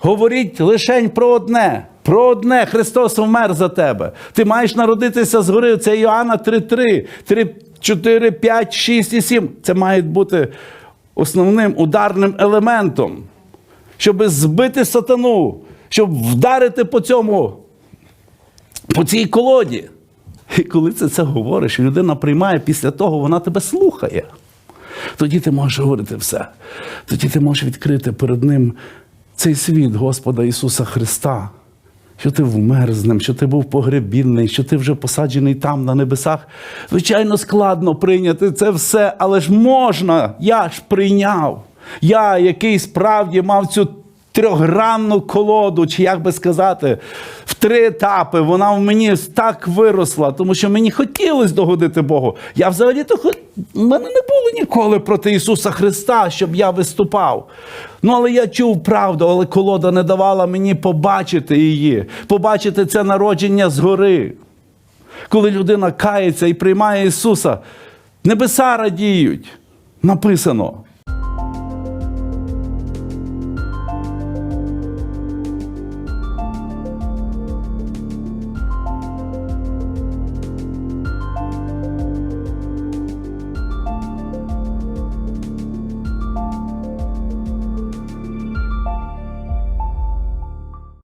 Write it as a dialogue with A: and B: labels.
A: говоріть лише про одне. Про одне Христос вмер за тебе. Ти маєш народитися згори. Це Іоанна 3.3, 3, 4, 5, 6 і 7. Це має бути основним ударним елементом, щоб збити сатану, щоб вдарити по цьому, по цій колоді. І коли ти це говориш, людина приймає після того, вона тебе слухає. Тоді ти можеш говорити все. Тоді ти можеш відкрити перед ним цей світ Господа Ісуса Христа. Що ти вмер з ним, що ти був погребінний, що ти вже посаджений там на небесах. Звичайно, складно прийняти це все, але ж можна. Я ж прийняв. Я, який справді мав цю трьохгранну колоду, чи як би сказати, в три етапи. Вона в мені так виросла, тому що мені хотілося догодити Богу. Я взагалі-то хо- в мене не було ніколи проти Ісуса Христа, щоб я виступав. Ну, але я чув правду, але колода не давала мені побачити її, побачити це народження згори. Коли людина кається і приймає Ісуса, небеса радіють. Написано.